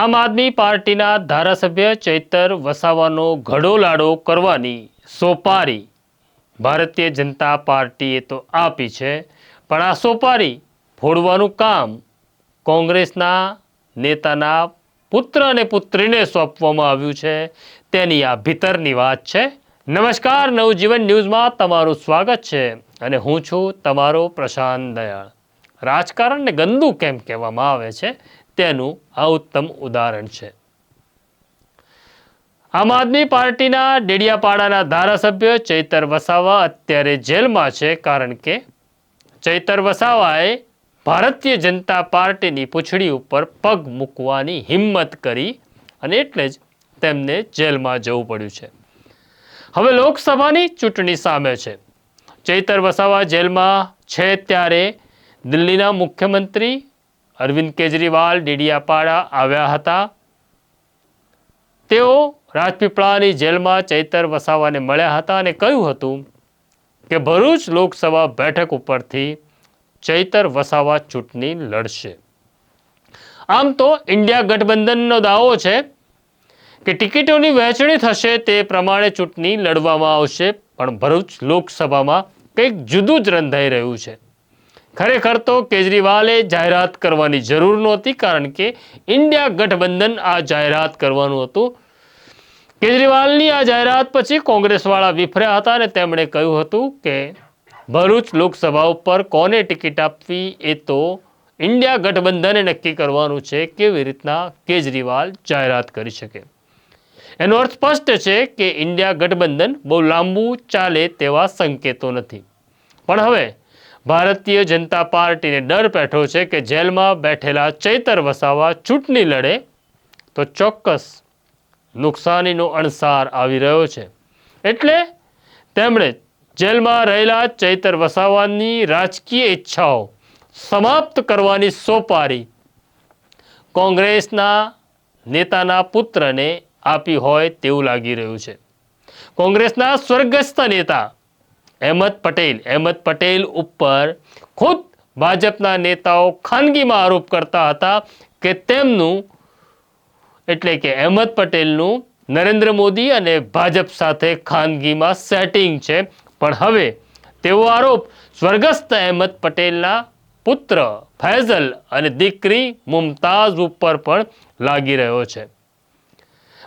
આમ આદમી પાર્ટીના ધારાસભ્ય ચૈતર વસાવાનો ઘડોલાડો કરવાની સોપારી ભારતીય જનતા પાર્ટીએ તો આપી છે, પણ આ સોપારી ફોડવાનું કામ કોંગ્રેસના નેતાના પુત્ર અને પુત્રીને સોંપવામાં આવ્યું છે. તેની આ ભીતરની વાત છે. નમસ્કાર, નવજીવન ન્યૂઝમાં તમારું સ્વાગત છે અને હું છું તમારો પ્રશાંત દયાળ. રાજકારણને ગંદુ કેમ કહેવામાં આવે છે? તેનું આ ઉત્તમ ઉદાહરણ છે. આમ આદમી પાર્ટીના ડેડિયાપાડાના ધારાસભ્ય ચૈતર વસાવા અત્યારે જેલમાં છે કારણ કે ચૈતર વસાવાએ ભારતીય જનતા પાર્ટીની પૂંછડી ઉપર પગ મૂકવાની હિંમત કરી અને એટલે જ તેમને જેલમાં જવું પડ્યું છે. હવે લોકસભાની ચૂંટણી સામે છે. ચૈતર વસાવા જેલમાં છે ત્યારે દિલ્હીના મુખ્યમંત્રી અરવિંદ કેજરીવાલ, ડેડિયાપાડા આવ્યા હતા. તેઓ રાજપીપળાની જેલમાં ચૈતર વસાવાને મળ્યા હતા અને કહ્યું હતું કે ભરૂચ લોકસભા બેઠક ઉપરથી ચૈતર વસાવા ચૂંટણી લડશે. આમ તો ઇન્ડિયા ગઠબંધનનો દાવો છે કે ટિકિટોની વહેંચણી થશે તે પ્રમાણે ચૂંટણી લડવામાં આવશે, પણ ભરૂચ લોકસભામાં કંઈક જુદું જ રંધાઈ રહ્યું છે. ખરેખર તો કેજરીવાલે જાહેરાત કરવાની જરૂર નહોતી, કારણ કે ઇન્ડિયા ગઠબંધન આ જાહેરાત કરવાનું હતું. કેજરીવાલની આ જાહેરાત પછી કોંગ્રેસવાળા વિફર્યા હતા અને તેમણે કહ્યું હતું કે, ભરૂચ લોકસભા ઉપર કોને ટિકિટ આપવી એ તો ઇન્ડિયા ગઠબંધને નક્કી કરવાનું છે કેવી રીતના કેજરીવાલ જાહેરાત કરી શકે. એનો અર્થ સ્પષ્ટ છે કે ઇન્ડિયા ગઠબંધન બહુ લાંબુ ચાલે તેવા સંકેતો નથી. પણ હવે ભારતીય જનતા પાર્ટીને ડર બેઠો છે કે જેલમાં બેઠેલા ચૈતર વસાવા ચૂંટણી લડે તો ચોક્કસ નુકસાનીનો અણસાર આવી રહ્યો છે. એટલે તેમણે જેલમાં રહેલા ચૈતર વસાવાની રાજકીય ઈચ્છાઓ સમાપ્ત કરવાની સોપારી કોંગ્રેસના નેતાના પુત્રને આપી હોય તેવું લાગી રહ્યું છે. કોંગ્રેસના સ્વર્ગસ્થ નેતા અહેમદ પટેલ. અહેમદ પટેલ ઉપર ખુદ ભાજપના નેતાઓ ખાનગીમાં આરોપ કરતા હતા કે તેમનું, એટલે કે અહેમદ પટેલનું, નરેન્દ્ર મોદી અને ભાજપ સાથે ખાનગીમાં સેટિંગ છે. પણ હવે તેવો આરોપ સ્વર્ગસ્થ અહેમદ પટેલના પુત્ર ફૈઝલ અને દીકરી મુમતાઝ ઉપર પણ લાગી રહ્યો છે.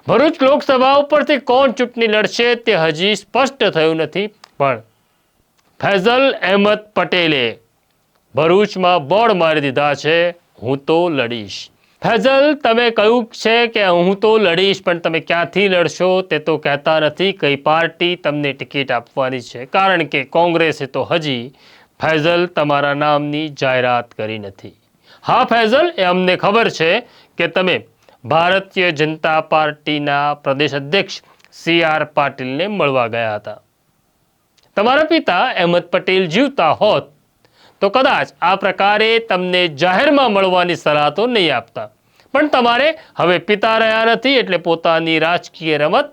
ભરૂચ લોકસભા ઉપરથી કોણ ચૂંટણી લડશે તે હજી સ્પષ્ટ થયું નથી. પણ ફૈઝલ અહેમદ પટેલે ભરૂચમાં બોર્ડ મારી દીધા છે, હું તો લડીશ. ફૈઝલ, તમે કહ્યું છે કે હું તો લડીશ, પણ તમે ક્યાંથી લડશો તે તો કહેતા નથી. કઈ પાર્ટી તમને ટિકિટ આપવાની છે? કારણ કે કોંગ્રેસે તો હજી ફૈઝલ તમારા નામની જાહેરાત કરી નથી. હા, ફૈઝલ, એ અમને ખબર છે કે તમે ભારતીય જનતા પાર્ટીના પ્રદેશ અધ્યક્ષ સી આર પાટીલને મળવા ગયા હતા. તમારા પિતા અહેમદ પટેલ જીવતા હોત, તો કદાચ આ પ્રકારે તમને જાહેરમાં મળવાની સલાહ તો નહીં આપતા. પણ તમારે હવે પિતા રહ્યા નથી એટલે પોતાની રાજકીય રમત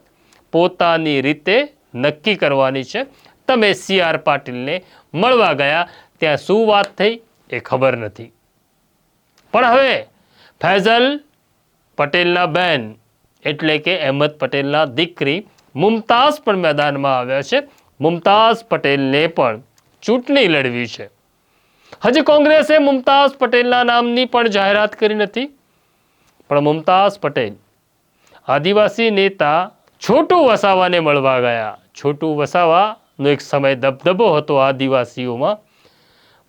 પોતાની રીતે નક્કી કરવાની છે. તમે સી આર પાટીલને મળવા ગયા, ત્યાં શું વાત થઈ એ ખબર નથી. પણ હવે ફૈઝલ પટેલના બેન એટલે કે અહેમદ પટેલના દીકરી મુમતાઝ પણ મેદાનમાં આવ્યા છે. મુમતાઝ પટેલને પણ ચૂંટણી લડવી છે. હજી કોંગ્રેસે મુમતાઝ પટેલના નામની પણ જાહેરાત કરી નથી. પણ મુમતાઝ પટેલ આદિવાસી નેતા છોટુ વસાવાને મળવા ગયા. છોટુ વસાવાનો એક સમય દબદબો હતો આદિવાસીઓમાં.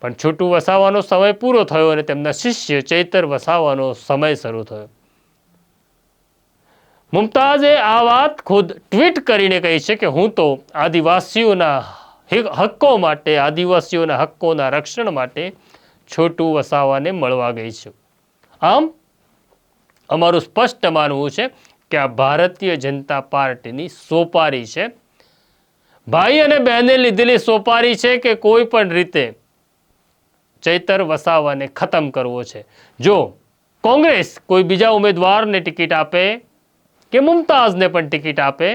પણ છોટુ વસાવાનો સમય પૂરો થયો અને તેમના શિષ્ય ચૈતર વસાવાનો સમય શરૂ થયો. મુમતાઝે આ વાત ખુદ ટ્વીટ કરીને કહી છે કે હું તો આદિવાસીઓના હક્કો માટે, આદિવાસીઓના હક્કોના રક્ષણ માટે છોટું વસાવાને મળવા ગઈ છું. આમ, અમારું સ્પષ્ટ માનવું છે કે આ ભારતીય જનતા પાર્ટીની સોપારી છે. ભાઈ અને બહેને લીધેલી સોપારી છે કે કોઈ પણ રીતે ચૈતર વસાવાને ખતમ કરવો છે. જો કોંગ્રેસ કોઈ બીજા ઉમેદવારને ટિકિટ આપે કે મુમતાઝને પણ ટિકિટ આપે,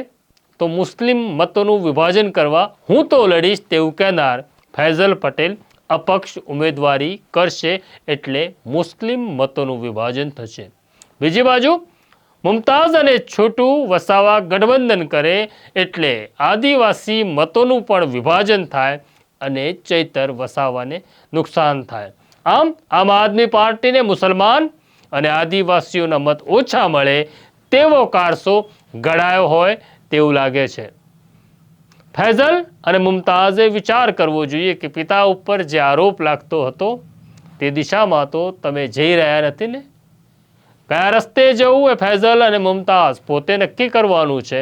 તો મુસ્લિમ મતોનું વિભાજન કરવા હું તો લડીશ તેવું કહેનાર ફૈઝલ પટેલ અપક્ષ ઉમેદવારી કરશે એટલે મુસ્લિમ મતોનું વિભાજન થશે. બીજી બાજુ, મુમતાઝ અને છોટુ વસાવા ગઠબંધન કરે એટલે આદિવાસી મતોનું પણ વિભાજન થાય અને ચૈતર વસાવાને નુકસાન થાય. આમ આમ આદમી પાર્ટીને મુસલમાન અને આદિવાસીઓના મત ઓછા મળે તેવો કારસો ઘડાયો હોય તેવું લાગે છે. ફૈઝલ અને મુમતાઝે વિચાર કરવો જોઈએ કે પિતા ઉપર જે આરોપ લાગતો હતો, તે દિશામાં તો તમે જઈ રહ્યા નથી ને? કયા રસ્તે જવું એ ફૈઝલ અને મુમતાઝ પોતે નક્કી કરવાનું છે,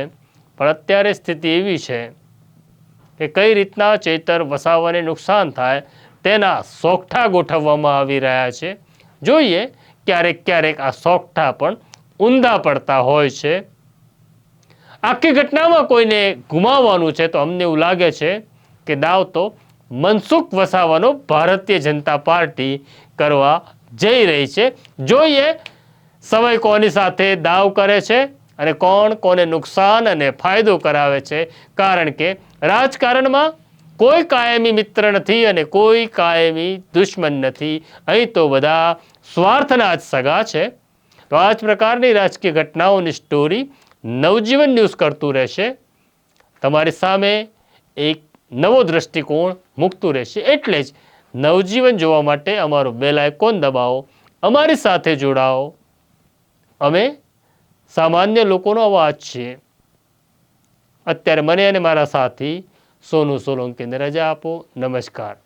પણ અત્યારે સ્થિતિ એવી છે કે કઈ રીતના ચેતર વસાવાને નુકસાન થાય તેના સોગઠા ગોઠવવામાં આવી રહ્યા છે. જોઈએ ક્યારેક ક્યારેક આ સોગઠા પણ ઊંધા પડતા હોય છે. આખી ઘટનામાં કોઈને ગુમાવવાનું છે તો અમને એવું લાગે છે કે દાવ તો મનસુખ વસાવાનો ભારતીય જનતા પાર્ટી કરવા જઈ રહી છે. જોઈએ સમય કોની સાથે દાવ કરે છે અને કોણ કોને નુકસાન અને ફાયદો કરાવે છે. કારણ કે રાજકારણમાં કોઈ કાયમી મિત્ર નથી અને કોઈ કાયમી દુશ્મન નથી. અહીં તો બધા સ્વાર્થના જ સગા છે. તો આ જ પ્રકારની રાજકીય ઘટનાઓની સ્ટોરી નવજીવન ન્યૂઝ કરતું રહેશે. તમારી સામે એક નવો દ્રષ્ટિકોણ મૂકતું રહેશે. એટલે જ નવજીવન જોવા માટે અમારો બેલ આઇકોન દબાવો. અમારી સાથે જોડાઓ. અમે સામાન્ય લોકોનો અવાજ છીએ. અત્યારે મને અને મારા સાથી સોનુ સોલંકીને રજા આપો. નમસ્કાર.